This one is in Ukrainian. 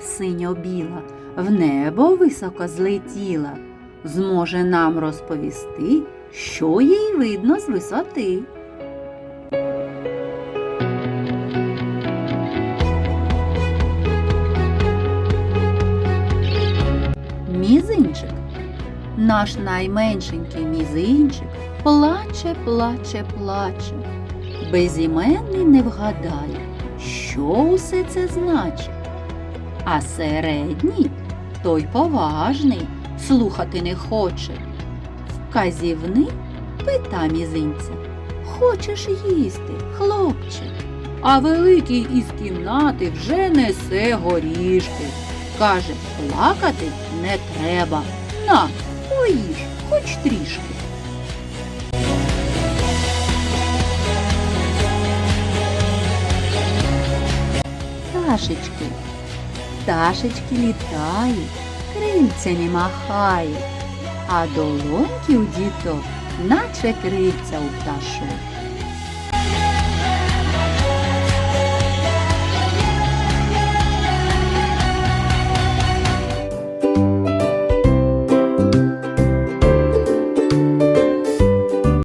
синьо-біла, в небо високо злетіла, зможе нам розповісти, що їй видно з висоти. Мізинчик. Наш найменшенький мізинчик плаче, плаче, плаче. Безіменний не вгадає, що усе це значить. А середній той поважний, слухати не хоче. Вказівний пита мізинця. Хочеш їсти, хлопче? А великий із кімнати вже несе горішки. Каже, плакати не треба. На, поїж, хоч трішки. Пташечки, пташечки літають, крильцями махають, а долоньки у діток, наче криться у пташок.